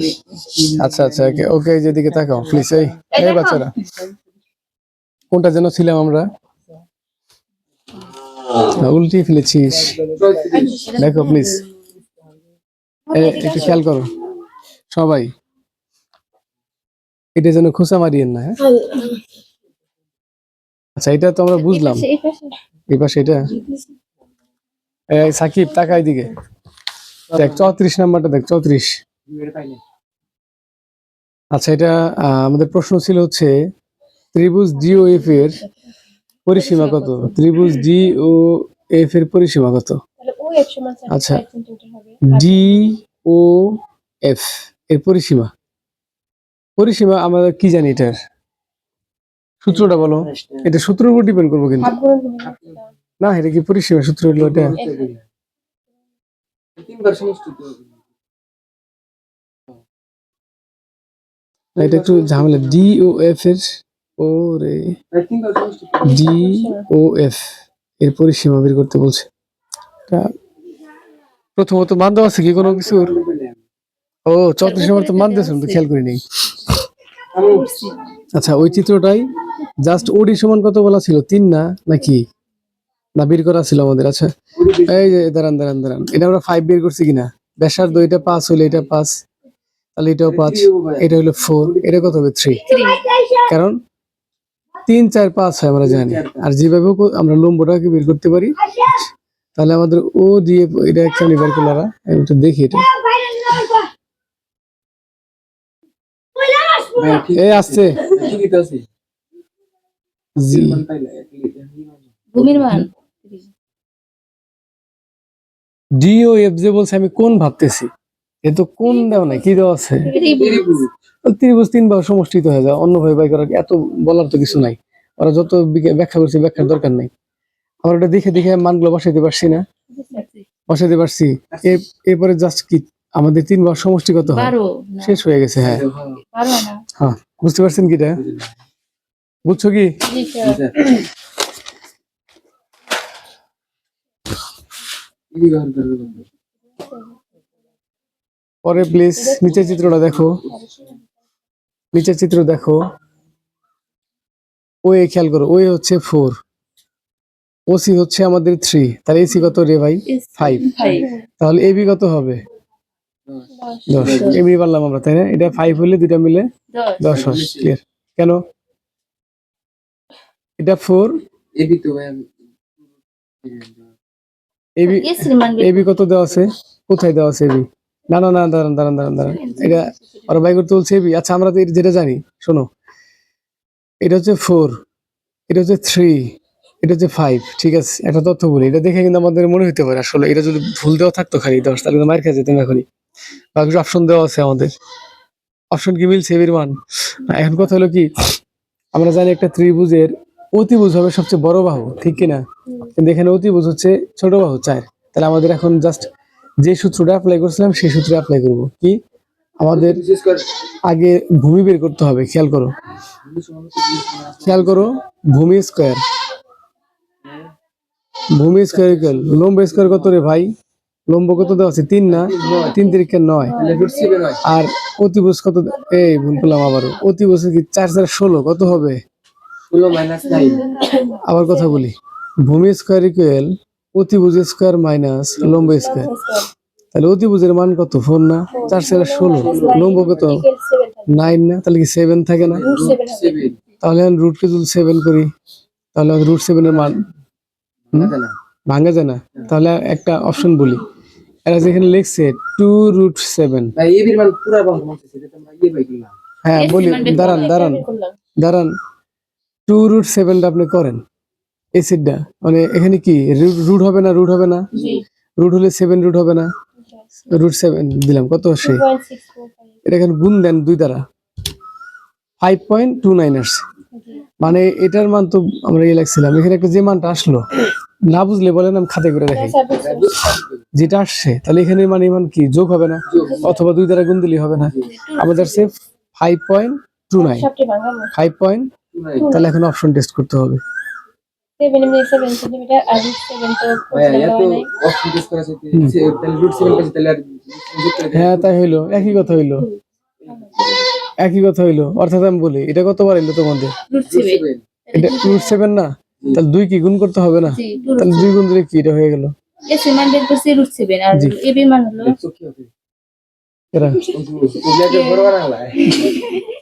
This. আচ্ছা আচ্ছা ওকে ওকে যেদিকে তাকাও প্লিজ এই এই বাচ্চারা। কোনটা যেন ছিলাম আমরা? না, উল্টিয়ে ফেলেছিস। দেখো প্লিজ একটু খেয়াল করো। সবাই। এটা যেন খোসা মারিয়েন না হ্যাঁ? আচ্ছা এটা তো আমরা বুঝলাম। পাশে এই এটা সাকিব তাকা এদিকে। দেখ, চৌত্রিশ নাম্বারটা দেখ, চৌত্রিশ। আচ্ছা এটা আমাদের প্রশ্ন ছিল হচ্ছে, ত্রিভুজ ডি ও এফ এর পরিসীমা কত? ত্রিভুজ ডি ও এফ এর পরিসীমা কত? আচ্ছা। 35 সেন্টিমিটার হবে ডি ও এফ এর পরিসীমা। পরিসীমা আমরা কি জানি এটার? সূত্রটা বলো। এটা সূত্রের উপর ডিপেন্ড করব কিন্তু। না এটা কি পরিসীমা সূত্র হলো এটা? না, এটা একটু ঝামেলা। ডি ও এফ এর ও রে। ডি ও এফ এর পরিসীমা বের করতে বলছে। প্রথমত মান দেওয়া আছে কি কোনো কিছুর? ও চৌত্রিশ নম্বর তো মান দিয়েছেন তো খেয়াল করিনি। আচ্ছা ওই চিত্রটাই জাস্ট ওডি সমান কত বলা ছিল? তিন না? নাকি? না বের করা ছিল আমাদের আচ্ছা। এই যে দাঁড়ান দাঁড়ান দাঁড়ান। এটা আমরা ফাইভ বের করছি কিনা? ব্যাসার্ধ এটা পাঁচ হলে এটা পাঁচ। তাহলে এটাও পাঁচ। এটা হলো ফোর এটা কত হবে? থ্রি কারণ তিন চার পাঁচ হয় আমরা জানি। আর যেভাবে আমরা লম্বটাকে বের করতে পারি। তাহলে আমাদের ও দিয়ে এটা কেমনি বের করলাম আমি একটু দেখি এটা। এই আসছে। জি। ভূমির মান। ডি এফ যে বলছে আমি কোন ভাবতেছি? এ তো কোন দেওয়া নাই কি দেওয়া আছে? ত্রিভুজ। তিন ভাগ সমষ্টিত হয়ে যায় অন্য ভাবে বাই করার এত বলার তো কিছু নাই। ওরা যত ব্যাখ্যা করছে ব্যাখ্যার দরকার নাই। আমরা ওটা দেখে দেখে মানগুলো বসাইতে পারছি না। বসাইতে পারছি। এরপরে জাস্ট কি? আমাদের তিনবার সমষ্টিগত হয়। শেষ হয়ে গেছে হ্যাঁ। হ্যাঁ বুঝতে পারছেন কি এটা? বুঝছ কি? পরে প্লিজ নিচের চিত্রটা দেখো। নিচের চিত্র দেখো। ও এ খেয়াল করো ও এ হচ্ছে ফোর ও সি হচ্ছে আমাদের থ্রি তাহলে এসি কত রে ভাই? ফাইভ তাহলে এবি কত হবে? দশ। এমনি পারলাম আমরা তাই না? এটা ফাইভ হলে দুইটা মিলে দশ। দশ হয় ক্লিয়ার কেন? এটা ফোর এবি তো এবি এবি কত দেওয়া আছে? কোথায় দেওয়া আছে এবি না না না দাঁড়ান দাঁড়ান দাঁড়ান। দাঁড়ান এটা ওরা বাই করতে বলছে এবি আচ্ছা আমরা তো এর যেটা জানি শোনো। এটা হচ্ছে ফোর এটা হচ্ছে থ্রি এটা হচ্ছে ফাইভ ঠিক আছে? একটা তথ্য বলি এটা দেখে কিন্তু আমাদের মনে হতে পারে আসলে। এটা যদি ভুল দেওয়া থাকতো খালি দশ তাহলে কিন্তু মার খেয়ে যেতাম এখনই। বা কিছু অপশন দেওয়া আছে আমাদের। অপশন কি মিলছে এবির মান? এখন কথা হলো কি আমরা জানি একটা ত্রিভুজের অতিভুজ হবে সবচেয়ে বড় বাহু, ঠিক কিনা? কিন্তু এখানে অতিভুজ হচ্ছে ছোট বাহু, চার। তাহলে আমাদের এখন জাস্ট যে সূত্রটা অ্যাপ্লাই করছিলাম, সেই সূত্রে অ্যাপ্লাই করব। কি? আমাদের আগে ভূমি বের করতে হবে, খেয়াল করো। খেয়াল করো, ভূমি স্কোয়ার ভূমি স্কোয়ার ইকুয়াল লম্ব স্কোয়ার কত রে ভাই? লম্ব কত দেওয়া আছে? তিন না? তিন তিরিকে নয়। আর অতিভুজ কত? এই ভুল করলাম আবারও। অতিভুজ কি চার চার ষোলো, কত হবে? আবার কথা বলি। ভূমি স্কোয়ার ইকুয়াল অতিভুজ স্কোয়ার মাইনাস লম্ব স্কোয়ার তাহলে অতিভুজের মান কত? ফোর না? চার সেরা ষোলো। লম্ব কত? নাইন না? তাহলে কি সেভেন থাকে না? তাহলে আমি রুটকে যদি সেভেন করি তাহলে রুট সেভেনের মান। না। ভাঙা যায় না। তাহলে একটা অপশন বলি। এরা যেখানে লিখছে টু রুট সেভেন হ্যাঁ বলি মানে দাঁড়ান দাঁড়ান দাঁড়ান। টু রুট সেভেনটা আপনি করেন। এই সিটটা মানে এখানে কি রুট হবে না রুট হবে না? রুট হলে সেভেন রুট হবে না? রুট সেভেন দিলাম কত আসে? এটা এখানে গুণ দেন দুই দ্বারা। ফাইভ পয়েন্ট টু নাইন আসছে। মানে এটার মান তো আমরা ইয়ে লাগছিলাম এখানে একটা যে মানটা আসলো না বুঝলে বলেন আমি খাতে করে দেখি। যেটা আসছে তাহলে এখানে মানে মান কি যোগ হবে না? অথবা দুই দ্বারা গুণ দিলেই হবে না। আমাদের সে five point two nine five point তাহলে এখন অপশন টেস্ট করতে হবে। দিই। হ্যাঁ তাই হইল একই কথা হইল। একই কথা হইল অর্থাৎ আমি বলি এটা কতবার এলো তোমাদের। এটা রুট সেভেন না? তাহলে দুই কি গুণ করতে হবে না? তাহলে দুই গুণ দিলে কি? এটা হয়ে গেল। মান? এরা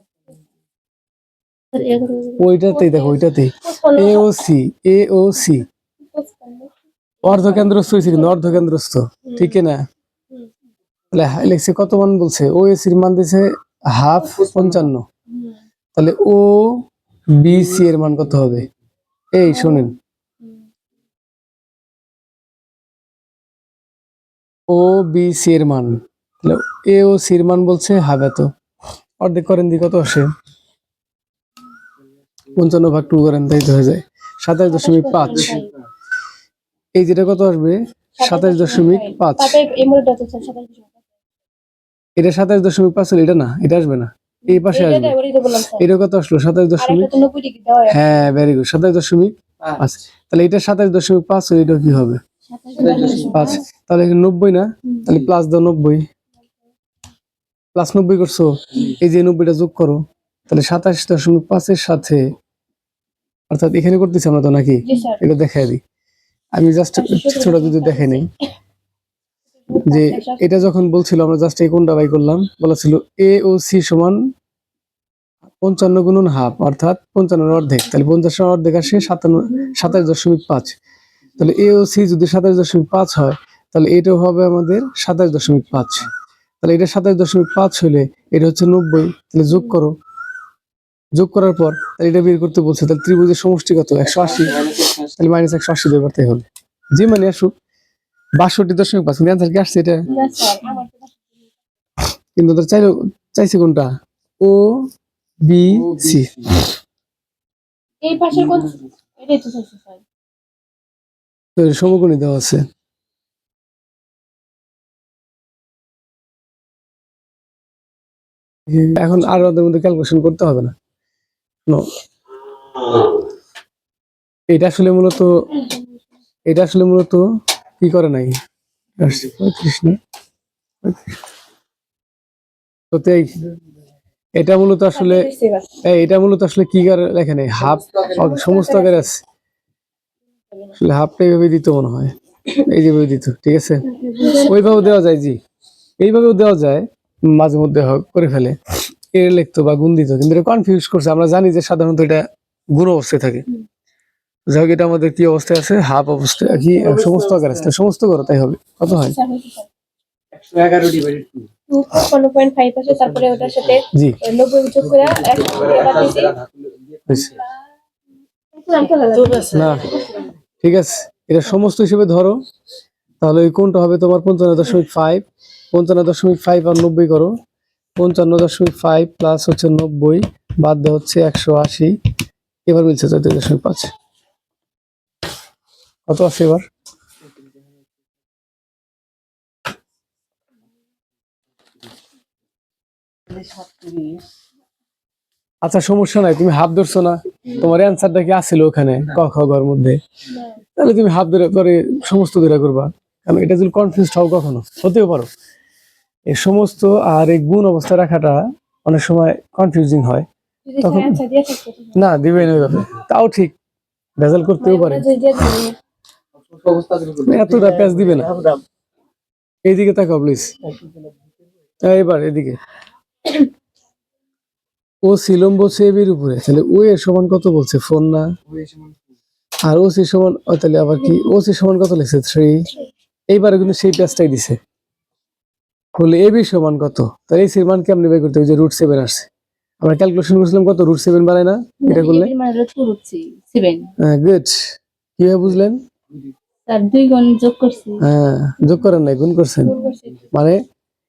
ওইটাতেই দেখো ওইটাতেই। এ ও সি এ ও সি। অর্ধকেন্দ্রস্থ হয়েছে কিন্তু অর্ধকেন্দ্রস্থ। ঠিক না? তাহলে লিখছে কত মান বলছে? ও এস এর মান দিছে হাফ পঞ্চান্ন। তাহলে ও বি সি এর মান কত হবে? এই শুনেন। ও বি সি এর মান। তাহলে এ ও সি এর মান বলছে হাফ এত। অর্ধেক করেন দি কত আসে? পঞ্চান্ন ভাগ টু করেন তাই তো হয়ে যায়। সাতাশ দশমিক পাঁচ। এই যেটা কত আসবে? সাতাশ দশমিক পাঁচ। এটা সাতাশ দশমিক পাঁচ এটা না এটা আসবে না। এই পাশে আসবে। এটা কত আসলো? সাতাশ দশমিক হ্যাঁ ভেরি গুড সাতাশ দশমিক পাঁচ। তাহলে এটা সাতাশ দশমিক পাঁচ হলে এটা কি হবে? পাঁচ। তাহলে নব্বই না? তাহলে প্লাস দাও নব্বই। প্লাস নব্বই করছ। এই যে নব্বইটা যোগ করো। তাহলে সাতাশ দশমিক পাঁচের সাথে অর্থাৎ এখানে করতেছি আমরা তো নাকি? এটা দেখাই দিই। আমি জাস্ট ছোট যদি দেখে নেই। যে এটা যখন বলছিল আমরা জাস্ট এই কোনটা বাই করলাম বলা ছিল এ ও সি সমান পঞ্চান্ন গুণন হাফ অর্থাৎ পঞ্চান্নের অর্ধেক। তাহলে পঞ্চাশের অর্ধেক আসে সাতান্ন সাতাশ দশমিক পাঁচ। তাহলে এ ও সি যদি সাতাশ দশমিক পাঁচ হয় তাহলে এটাও হবে আমাদের সাতাশ দশমিক পাঁচ। তাহলে এটা সাতাশ দশমিক পাঁচ হলে এটা হচ্ছে নব্বই। তাহলে যোগ করো যোগ করার পর এটা বের করতে বলছে তাহলে ত্রিভুজের সমষ্টি কত একশো আশি তাহলে মাইনাস একশো আশি বের করতে হবে। যে মানে আসুক বাষট্টি দশমিক পাঁচ কিন্তু অ্যান্সার কি আসছে এটা? কিন্তু তোর চাইলো চাইছে কোনটা? ও বি সি এই পাশের কোন? এটাই তো চাইছে স্যার সমকোণী দেওয়া আছে। এখন আর ওদের মধ্যে ক্যালকুলেশন করতে হবে না. এটা আসলে মূলত, এটা আসলে মূলত কি করে নাই? এটা মূলত আসলে এটা মূলত আসলে কি করে লেখা নেই? হাফ, সমস্ত আকারে আছে। আসলে হাফটা এইভাবে দিত মনে হয়। এই যেভাবে দিত, ঠিক আছে? ওইভাবে দেওয়া যায় জি। এইভাবেও দেওয়া যায়, মাঝে মধ্যে হোক করে ফেলে। লিখতো বা গুণ দিত কিন্তু এটা কনফিউজ করছে। আমরা জানি যে সাধারণত এটা গুণ অবস্থায় থাকে। যাই হোক এটা আমাদের কি অবস্থায় আছে? হাফ অবস্থায়। কি সমস্ত আকার আছে। সমস্ত করো তাই হবে। কত হয়? তারপরে ওটার সাথে যোগ করে। না ঠিক আছে। এটা সমস্ত হিসেবে ধরো। তাহলে ওই কোনটা হবে? তোমার পঞ্চান্ন দশমিক ফাইভ পঞ্চান্ন দশমিক ফাইভ আর নব্বই করো। পঞ্চান্ন দশমিক ফাইভ প্লাস হচ্ছে নব্বই, বাদ দেওয়া হচ্ছে একশো আশি। এবার মিলছে চৌত্রিশ দশমিক পাঁচ। কত আছে এবার? আচ্ছা সমস্যা নাই, তুমি হাফ ধরছো না। তোমার অ্যান্সারটা কি আসছিল ওখানে, ক, খ গর মধ্যে? তাহলে তুমি হাফ ধরে, পরে সমস্ত ধরে করবা। কারণ এটা যদি কনফিউজ হও কখনো, হতেও পারো। এই সমস্ত আর এই গুণ অবস্থা রাখাটা অনেক সময় কনফিউজিং হয়। তখন- না দিবে না ওইভাবে তাও ঠিক ভেজাল করতেও পারে। দিই অবস্থা এতটা প্যাচ দিবে না। এইদিকে তাকাও প্লিজ এবার এদিকে। ও সিলম্ব সেবির উপরে। তাহলে ও এর সমান কত বলছে? ফোন না? আর ও সি সমান তাহলে আবার কি? ও সি সমান কত লিখছে? থ্রি এইবারে কিন্তু সেই প্যাচটাই দিছে। বলে এ বি সমান কত? তাহলে এই সির মান কেমনি বের করতে হবে? যে রুট সেভেন আসছে। আমরা ক্যালকুলেশন করছিলাম কত? রুট সেভেন বানায় না? এটা করলে? মান হলো সেভেন গুড কীভাবে বুঝলেন? হ্যাঁ যোগ করেন নাই গুণ করছেন। মানে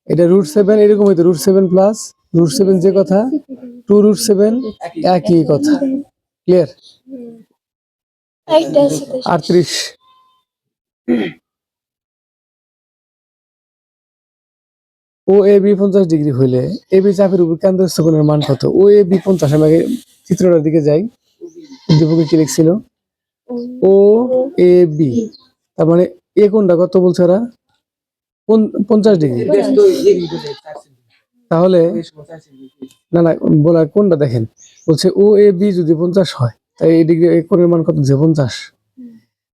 এটা রুট সেভেন এরকম হইতো। Root seven plus root seven যে কথা টু রুট সেভেন একই কথা। ক্লিয়ার আটত্রিশ। ও এ বি পঞ্চাশ ডিগ্রি হইলে এ বি চাপের উপর কেন্দ্র কোণের মান কত? ও এ বি পঞ্চাশ, আমি চিত্রটার দিকে যাই। দীপকে কি লিখছিল? ও এ বি। তার মানে এ কোনটা কত বলছে ওরা? পঞ্চাশ ডিগ্রি। তাহলে। না না, বলার কোনটা দেখেন। বলছে ও এ বি যদি পঞ্চাশ হয়, তাই এই ডিগ্রি, এই কোণের মান কত? যে পঞ্চাশ।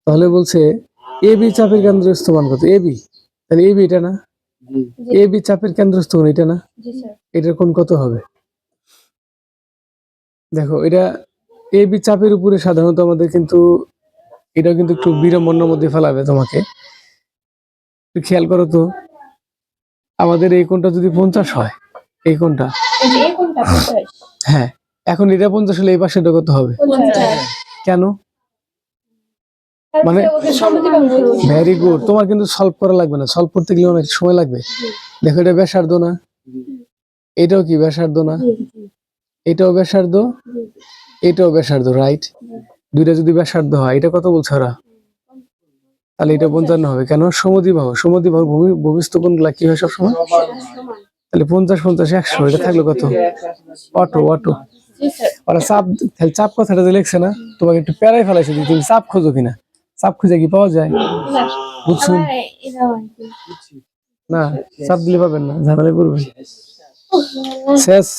তাহলে বলছে এ বি চাপের কেন্দ্রস্থ মান কত? A B. তাহলে এ বি এটা না। এ বি চাপের কেন্দ্রস্থ কোণ এটা না? এটার কোণ কত হবে? দেখো এটা এ বি চাপের উপরে সাধারণত আমাদের কিন্তু এটা কিন্তু একটু বিড়ম্বনার মধ্যে ফেলাবে তোমাকে। একটু খেয়াল করো তো আমাদের এই কোণটা যদি পঞ্চাশ হয় এই কোণটা। কোনটা হ্যাঁ এখন এটা পঞ্চাশ হলে এই পাশেটা কত হবে? কেন? মানে-। ভেরি গুড তোমার কিন্তু সলভ করা লাগবে না। সলভ করতে গেলে অনেক সময় লাগবে। দেখো এটা ব্যাসার্ধ না? এটাও কি ব্যাসার্ধ না? এটাও ব্যাসার্ধ? এটাও ব্যাসার্ধ রাইট দুইটা যদি ব্যাসার্ধ হয় এটা কত বলছে ওরা? তাহলে এটা পঞ্চান্ন হবে। কেন? সমদ্বিবাহু ভূমি ভূমিস্থ কোণগুলা কি হয় সবসময়? তাহলে পঞ্চাশ পঞ্চাশ একশো। এটা থাকল কত? Auto auto. ওরা চাপ তাহলে চাপ কথাটা যে লিখছে না তোমাকে একটু প্যারাই ফেলাইছে তুমি চাপ খোঁজো কিনা। চাপ খুঁজে কি পাওয়া যায়? না। বুঝছ। আমার এরাও আর কি। না চাপ দিলে পাবেন না। ঝামেলায় পড়বেন। শেষ।